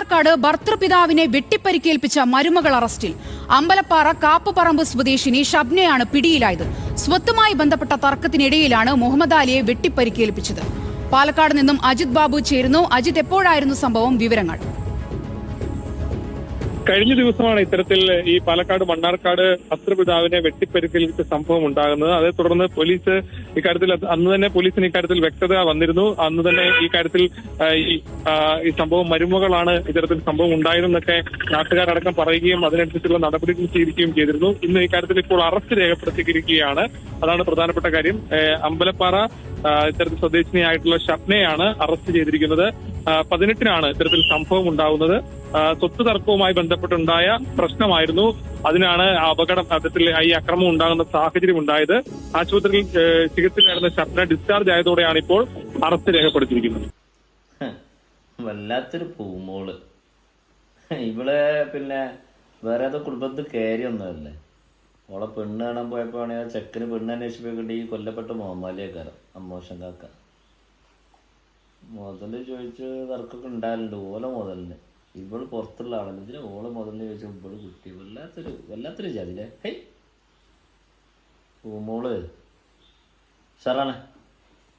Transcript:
മണ്ണാർക്കാട് ഭർത്തൃപിതാവിനെ വെട്ടിപ്പരിക്കേൽപ്പിച്ച മരുമകൾ അറസ്റ്റിൽ. അമ്പലപ്പാറ കാപ്പുപറമ്പ് സ്വദേശിനി ഷബ്നയാണ് പിടിയിലായത്. സ്വത്തുമായി ബന്ധപ്പെട്ട തർക്കത്തിനിടയിലാണ് മുഹമ്മദ് അലിയെ വെട്ടിപ്പരിക്കേൽപ്പിച്ചത്. പാലക്കാട് നിന്നും അജിത് ബാബു ചേരുന്നു. അജിത് എപ്പോഴായിരുന്നു സംഭവം? വിവരങ്ങൾ. കഴിഞ്ഞ ദിവസമാണ് ഇത്തരത്തിൽ ഈ പാലക്കാട് മണ്ണാർക്കാട് ഭർത്തൃപിതാവിനെ വെട്ടിപ്പരിക്കേൽപ്പിച്ച സംഭവം ഉണ്ടാകുന്നത്. അതേ തുടർന്ന് പോലീസ് ഇക്കാര്യത്തിൽ അന്ന് തന്നെ പോലീസിന് ഇക്കാര്യത്തിൽ വ്യക്തത വന്നിരുന്നു. അന്ന് തന്നെ ഈ കാര്യത്തിൽ ഈ സംഭവം മരുമകളാണ് ഇത്തരത്തിൽ സംഭവം ഉണ്ടായതെന്നൊക്കെ നാട്ടുകാരടക്കം പറയുകയും അതിനനുസരിച്ചുള്ള നടപടികൾ സ്വീകരിക്കുകയും ചെയ്തിരുന്നു. ഇന്ന് ഇക്കാര്യത്തിൽ ഇപ്പോൾ അറസ്റ്റ് രേഖപ്പെടുത്തിയിരിക്കുകയാണ്. അതാണ് പ്രധാനപ്പെട്ട കാര്യം. അമ്പലപ്പാറ ഇത്തരത്തിൽ സ്വദേശിനിയായിട്ടുള്ള ഷപ്നയാണ് അറസ്റ്റ് ചെയ്തിരിക്കുന്നത്. പതിനെട്ടിനാണ് ഇത്തരത്തിൽ സംഭവം ഉണ്ടാകുന്നത് സ്വത്ത് തർക്കവുമായി ബന്ധപ്പെട്ടുണ്ടായ പ്രശ്നമായിരുന്നു. അതിനാണ് അപകടം അത്തരത്തിൽ ഈ അക്രമം ഉണ്ടാകുന്ന സാഹചര്യം ഉണ്ടായത്. ആശുപത്രിയിൽ ചികിത്സ ചികിത്സയിലായിരുന്ന ശബ്ദ ഡിസ്ചാർജ് ആയതോടെയാണ് ഇപ്പോൾ അറസ്റ്റ് രേഖപ്പെടുത്തിയിരിക്കുന്നത്. വല്ലാത്തൊരു പൂമോൾ. ഇവളെ പിന്നെ വേറെ ഏതോ കുടുംബത്തിൽ കയറിയൊന്നുമല്ലേ ഓളെ പെണ്ണ് കാണാൻ പോയപ്പോഴാണെങ്കിൽ ചെക്കന് പെണ്ണ് അന്വേഷിപ്പിക്കേണ്ട ഈ കൊല്ലപ്പെട്ട മോമാലിയേക്കാരം അമ്മോശം കാക്ക. മുതൽ ചോദിച്ച് തർക്കമൊക്കെ ഉണ്ടാകലുണ്ട് ഓല മുതലിന്. ഇവൾ പുറത്തുള്ള ആളല്ല. ഇതിന് ഓളെ മുതലിന് ചോദിച്ചാൽ ഇവൾ കുട്ടി. വല്ലാത്തൊരു വല്ലാത്തൊരു ചതിലേ ഹൈ മോൾ സാറാണ്.